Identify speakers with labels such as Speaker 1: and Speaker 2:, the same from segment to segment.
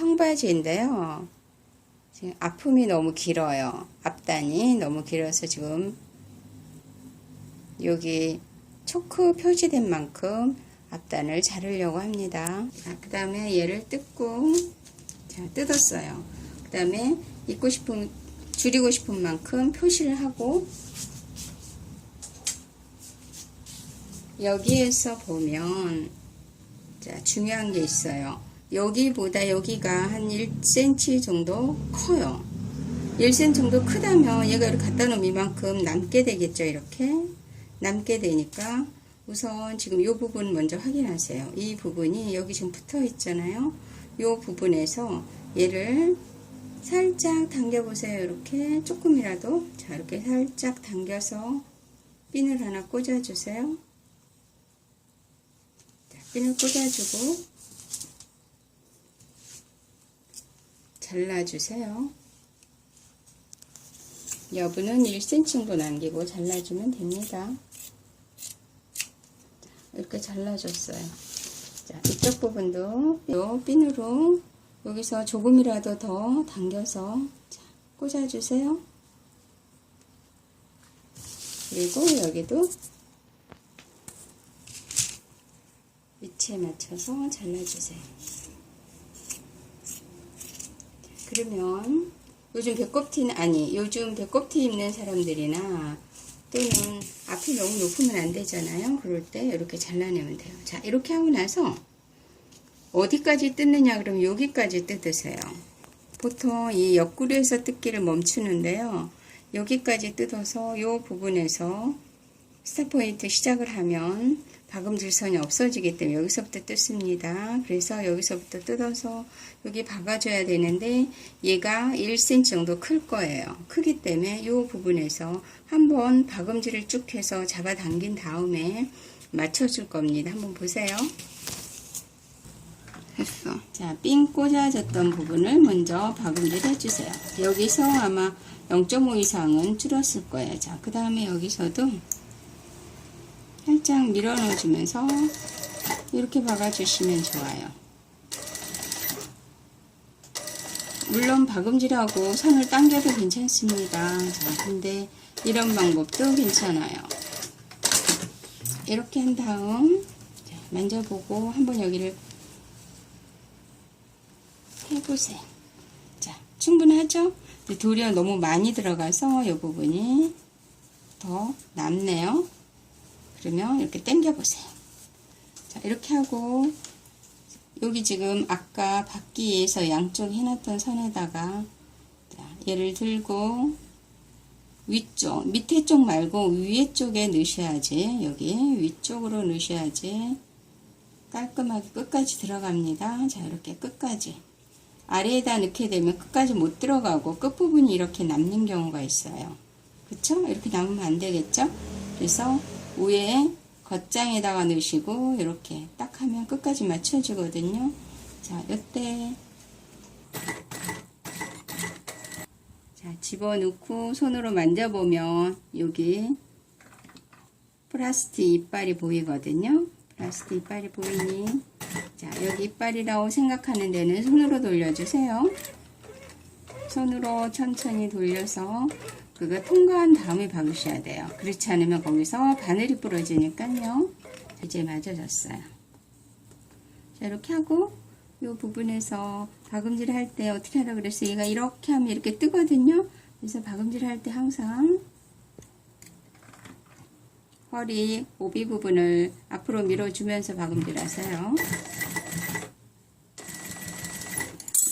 Speaker 1: 청바지인데요. 지금 아픔이 너무 길어요. 앞단이 너무 길어서 지금 여기 초크 표시된 만큼 앞단을 자르려고 합니다. 그 다음에 얘를 뜯고 자, 뜯었어요. 그 다음에 입고 싶은 줄이고 싶은 만큼 표시를 하고 여기에서 보면 자, 중요한 게 있어요. 여기보다 여기가 한 1cm 정도 커요. 1cm 정도 크다면 얘가 이렇게 갖다 놓으면 이만큼 남게 되겠죠. 이렇게 남게 되니까 우선 지금 이 부분 먼저 확인하세요. 이 부분이 여기 지금 붙어 있잖아요. 이 부분에서 얘를 살짝 당겨 보세요. 이렇게 조금이라도 자 이렇게 살짝 당겨서 핀을 하나 꽂아 주세요. 핀을 꽂아주고 잘라주세요. 여분은 1cm 정도 남기고 잘라주면 됩니다. 이렇게 잘라줬어요. 자, 이쪽 부분도 요 핀으로 여기서 조금이라도 더 당겨서 자, 꽂아주세요. 그리고 여기도 위치에 맞춰서 잘라주세요. 그러면 요즘 배꼽티는 아니 요즘 배꼽티 입는 사람들이나 또는 앞이 너무 높으면 안 되잖아요. 그럴 때 이렇게 잘라내면 돼요. 자 이렇게 하고 나서 어디까지 뜯느냐 그러면 여기까지 뜯으세요. 보통 이 옆구리에서 뜯기를 멈추는데요. 여기까지 뜯어서 이 부분에서 스타포인트 시작을 하면 박음질선이 없어지기 때문에 여기서부터 뜯습니다. 그래서 여기서부터 뜯어서 여기 박아줘야 되는데 얘가 1cm 정도 클 거예요. 크기 때문에 이 부분에서 한번 박음질을 쭉 해서 잡아당긴 다음에 맞춰줄 겁니다. 한번 보세요. 했어. 자, 삥 꽂아졌던 부분을 먼저 박음질 해주세요. 여기서 아마 0.5 이상은 줄었을 거예요. 자, 그 다음에 여기서도 살짝 밀어 넣어주면서 이렇게 박아주시면 좋아요. 물론 박음질하고 선을 당겨도 괜찮습니다. 자, 근데 이런 방법도 괜찮아요. 이렇게 한 다음 자, 만져보고 한번 여기를 해보세요. 자, 충분하죠? 도리어 너무 많이 들어가서 이 부분이 더 남네요. 그러면 이렇게 당겨 보세요. 자, 이렇게 하고 여기 지금 아까 받기에서 양쪽 해놨던 선에다가 자, 얘를 들고 위쪽, 밑에 쪽 말고 위에 쪽에 넣으셔야지 여기 위쪽으로 넣으셔야지 깔끔하게 끝까지 들어갑니다. 자, 이렇게 끝까지 아래에다 넣게 되면 끝까지 못 들어가고 끝부분이 이렇게 남는 경우가 있어요. 그쵸? 이렇게 남으면 안 되겠죠? 그래서 위에 겉장에다가 넣으시고 이렇게 딱 하면 끝까지 맞춰주거든요. 자, 이때 자, 집어넣고 손으로 만져보면 여기 플라스틱 이빨이 보이거든요. 플라스틱 이빨이 보이니 자, 여기 이빨이라고 생각하는 데는 손으로 돌려주세요. 손으로 천천히 돌려서 그거 통과한 다음에 박으셔야 돼요. 그렇지 않으면 거기서 바늘이 부러지니까요. 이제 맞아졌어요. 자, 이렇게 하고 이 부분에서 박음질 할 때 어떻게 하라 그랬어요? 얘가 이렇게 하면 이렇게 뜨거든요. 그래서 박음질 할 때 항상 허리 오비 부분을 앞으로 밀어주면서 박음질 하세요.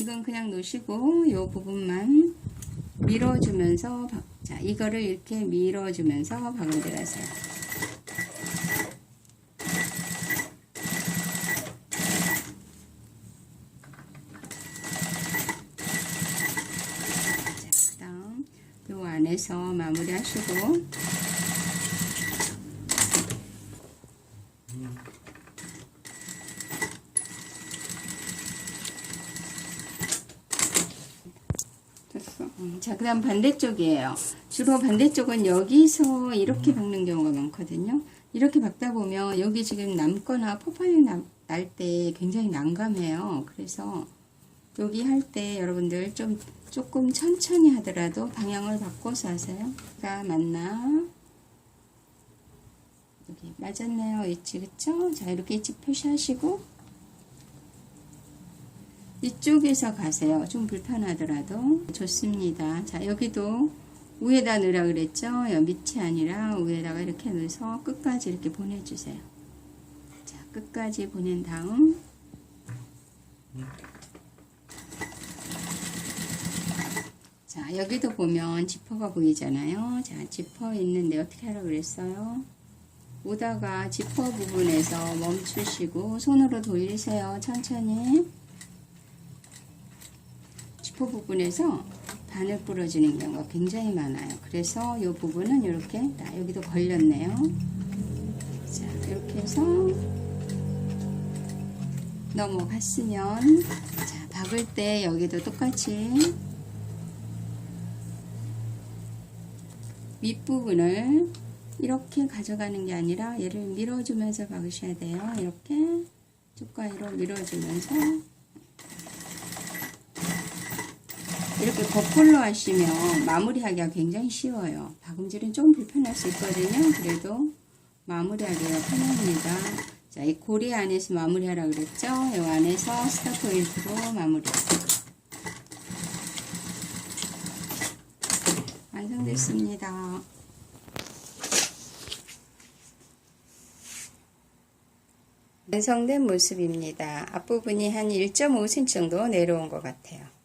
Speaker 1: 이건 그냥 놓으시고 이 부분만 밀어주면서 박, 자 이거를 이렇게 밀어주면서 박음질 하세요. 자, 그다음 요 안에서 마무리하시고 됐어. 음, 자, 그 다음 반대쪽이에요. 주로 반대쪽은 여기서 이렇게 박는 경우가 많거든요. 이렇게 박다 보면 여기 지금 남거나 폭발이 날때 굉장히 난감해요. 그래서 여기 할 때 여러분들 좀 조금 천천히 하더라도 방향을 바꿔서 하세요. 가 맞나? 여기 맞았네요. 엣지 그쵸? 자 이렇게 엣지 표시하시고 이쪽에서 가세요. 좀 불편하더라도 좋습니다. 자 여기도 위에다 넣으라 그랬죠? 여 밑이 아니라 위에다가 이렇게 넣어서 끝까지 이렇게 보내주세요. 자 끝까지 보낸 다음 자 여기도 보면 지퍼가 보이잖아요. 자 지퍼 있는데 어떻게 하라고 그랬어요? 오다가 지퍼 부분에서 멈추시고 손으로 돌리세요. 천천히. 지퍼 부분에서 바늘 부러지는 경우가 굉장히 많아요. 그래서 이 부분은 이렇게 나 여기도 걸렸네요. 자 이렇게 해서 넘어갔으면 자 박을 때 여기도 똑같이 윗부분을 이렇게 가져가는 게 아니라 얘를 밀어주면서 박으셔야 돼요. 이렇게 쪽가위로 밀어주면서 이렇게 거꾸로 하시면 마무리하기가 굉장히 쉬워요. 박음질은 좀 불편할 수 있거든요. 그래도 마무리하기가 편합니다. 자, 이 고리 안에서 마무리하라 그랬죠? 이 안에서 포인트로 마무리. 완성됐습니다. 완성된 모습입니다. 앞부분이 한 1.5cm 정도 내려온 것 같아요.